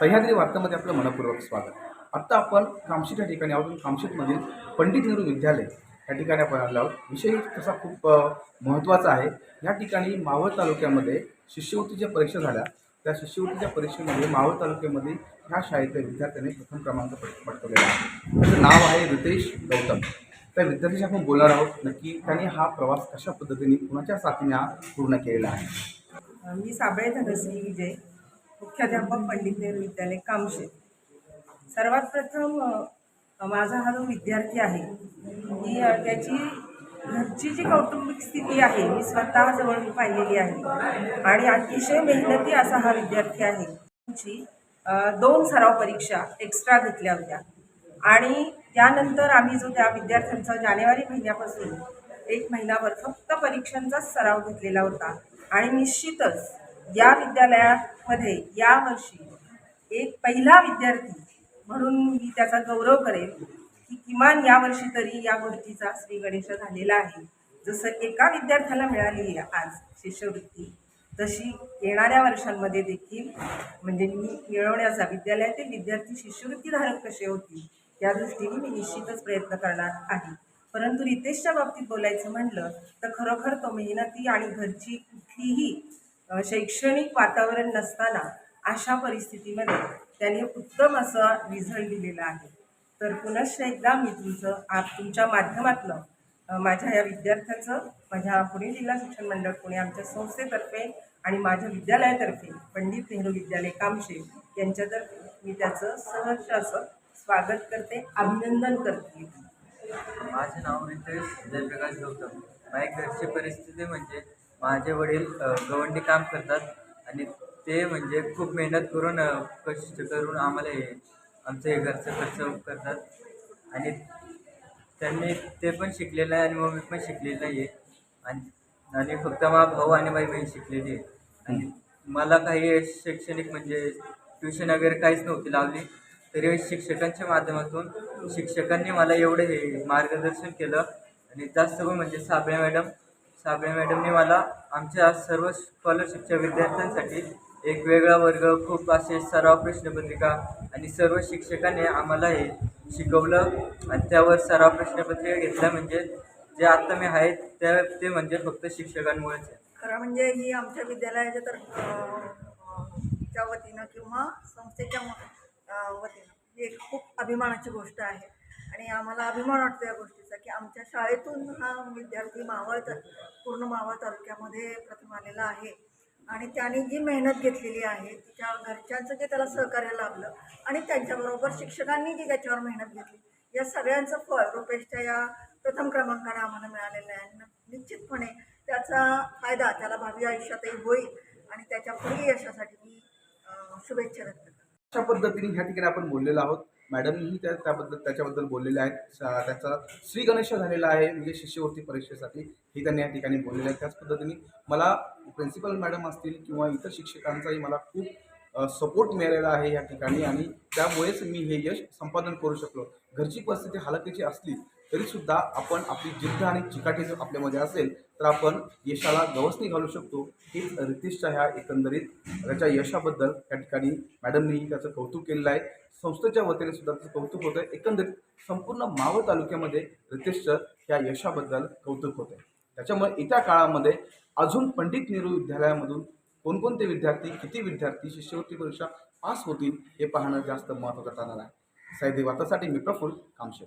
सह्याद्री वार्तामध्ये आपलं मनपूर्वक स्वागत. आत्ता आपण कामशेत या ठिकाणी आहोत. कामशेतमधील पंडित नेहरू विद्यालय या ठिकाणी आपण आलो आहोत. विषय तसा खूप महत्त्वाचा आहे. या ठिकाणी मावळ तालुक्यामध्ये शिष्यवृत्तीच्या परीक्षा झाल्या. त्या शिष्यवृत्तीच्या परीक्षेमध्ये मावळ तालुक्यामध्ये ह्या शाळेतल्या विद्यार्थ्याने प्रथम क्रमांक पटकवलेला आहे. त्याचं नाव आहे रितेश गौतम. त्या विद्यार्थ्याशी आपण बोलणार आहोत. नक्की त्यांनी हा प्रवास कशा पद्धतीने कुणाच्या साथीने हा पूर्ण केलेला आहे? मी साबळे धनश्री विजय. मुख्याध्यापक पंडित नेहरू विद्यालय कामशेत. सर्वात प्रथम माझा हा जो विद्यार्थी आहे ही त्याची घरची जी कौटुंबिक स्थिती आहे मी स्वतः जवळ पाहिलेली आहे. आणि अतिशय मेहनती असा हा विद्यार्थी आहे. तुमची दोन सराव परीक्षा एक्स्ट्रा घेतल्या होत्या. आणि त्यानंतर आम्ही जो त्या विद्यार्थ्यांचा जानेवारी महिन्यापासून एक महिनाभर फक्त परीक्षांचाच सराव घेतलेला होता. आणि निश्चितच या विद्यालयामध्ये यावर्षी एक पहिला विद्यार्थी म्हणून मी त्याचा गौरव करेन की किमान यावर्षी तरी या गोष्टीचा श्री गणेश झालेला आहे. जसं एका विद्यार्थ्याला मिळालेली आहे आज शिष्यवृत्ती तशी येणाऱ्या वर्षांमध्ये देखील म्हणजे मी मिळवण्याचा विद्यालयातील विद्यार्थी शिष्यवृत्तीधारक कसे होतील या दृष्टीने मी निश्चितच प्रयत्न करणार आहे. परंतु रितेशच्या बाबतीत बोलायचं म्हटलं तर खरोखर तो मेहनती आणि घरची कुठलीही शैक्षणिक वातावरण नसताना अशा परिस्थितीमध्ये त्याने उत्तम असा रिझल्ट दिलेला आहे. तर पुनश्च एकदा मी तुमचं आप तुमच्या माध्यमातलं माझ्या या विद्यार्थ्याचं माझ्या पुणे जिल्हा शिक्षण मंडळ पुणे आमच्या संस्थेतर्फे आणि माझ्या विद्यालयातर्फे पंडित नेहरू विद्यालय कामशे यांच्यातर्फे मी त्याचं सहर्ष असं स्वागत करते अभिनंदन करते. माझे नाव रितेश जयप्रकाश गौतम. माझ्या घरची परिस्थिती म्हणजे माझे वडील गवंडी काम करतात आणि ते म्हणजे खूप मेहनत करून कष्ट करून आम्हाला हे आमचं हे घरचं खर्च करतात. आणि त्यांनी ते पण शिकलेलं आहे आणि मम्मी पण शिकलेलं आहे. आणि आणि फक्त माझा भाऊ आणि माझी बहीण शिकलेली आहे. आणि मला काही शैक्षणिक म्हणजे ट्युशन वगैरे काहीच नव्हती लावली. तरी शिक्षकांच्या माध्यमातून शिक्षकांनी मला एवढं हे मार्गदर्शन केलं. आणि जास्त करून म्हणजे साबळे मॅडम साबळे मॅडमने मला आमच्या सर्व स्कॉलरशिपच्या विद्यार्थ्यांसाठी एक वेगळा वर्ग खूप असे सराव प्रश्नपत्रिका आणि सर्व शिक्षकाने आम्हाला हे शिकवलं. आणि त्यावर सराव प्रश्नपत्रिका घेतल्या म्हणजे जे आत्ता मी आहेत त्या ते म्हणजे फक्त शिक्षकांमुळेच आहे. खरं म्हणजे ही आमच्या विद्यालयाच्या तर च्या वतीनं किंवा संस्थेच्या वतीनं ही एक खूप अभिमानाची गोष्ट आहे. आणि आम्हाला अभिमान वाटतो या गोष्टीचा की आमच्या शाळेतून हा विद्यार्थी मावळ पूर्ण मावळ तालुक्यामध्ये प्रथम आलेला आहे. आणि त्याने जी मेहनत घेतलेली आहे तिच्या घरच्यांचं जे त्याला सहकार्य लाभलं आणि त्यांच्याबरोबर शिक्षकांनी जी त्याच्यावर मेहनत घेतली या सगळ्यांचं फळ रुपेशच्या या प्रथम क्रमांकाने आम्हाला मिळालेलं आहे. निश्चितपणे त्याचा फायदा त्याला भावी आयुष्यातही होईल आणि त्याच्या पुढील यशासाठी मी शुभेच्छा व्यक्त अशा पद्धतीने ह्या ठिकाणी आपण बोललेलो आहोत. मॅडमही त्या त्याबद्दल त्याच्याबद्दल बोललेले आहेत. त्याचा श्री गणेश झालेला आहे म्हणजे शिष्यवृत्ती परीक्षेसाठी. हे त्यांनी या ठिकाणी बोललेलं आहे त्याच पद्धतीने मला प्रिन्सिपल मॅडम असतील किंवा इतर शिक्षकांचाही मला खूप सपोर्ट मिळालेला आहे या ठिकाणी. आणि त्यामुळेच मी हे यश संपादन करू शकलो. घरची परिस्थिती हलकीची असली तरीसुद्धा आपण आपली जिद्द आणि चिकाटी जर आपल्यामध्ये असेल तर आपण यशाला गवसणी घालू शकतो. हेच रितेशच्या ह्या एकंदरीत त्याच्या यशाबद्दल या ठिकाणी मॅडमनेही त्याचं कौतुक केलेलं आहे. संस्थेच्या वतीने सुद्धा त्याचं कौतुक होतं एकंदरीत संपूर्ण मावळ तालुक्यामध्ये रितेशचं या यशाबद्दल कौतुक होतं त्याच्यामुळे येत्या काळामध्ये अजून पंडित नेहरू विद्यालयामधून कोणकोणते विद्यार्थी किती विद्यार्थी शिष्यवृत्ती परीक्षा पास होतील हे पाहणं जास्त महत्त्वाचं ठरणार आहे. साईदेव वातासाठी मी प्रफुल्ल कामशेत.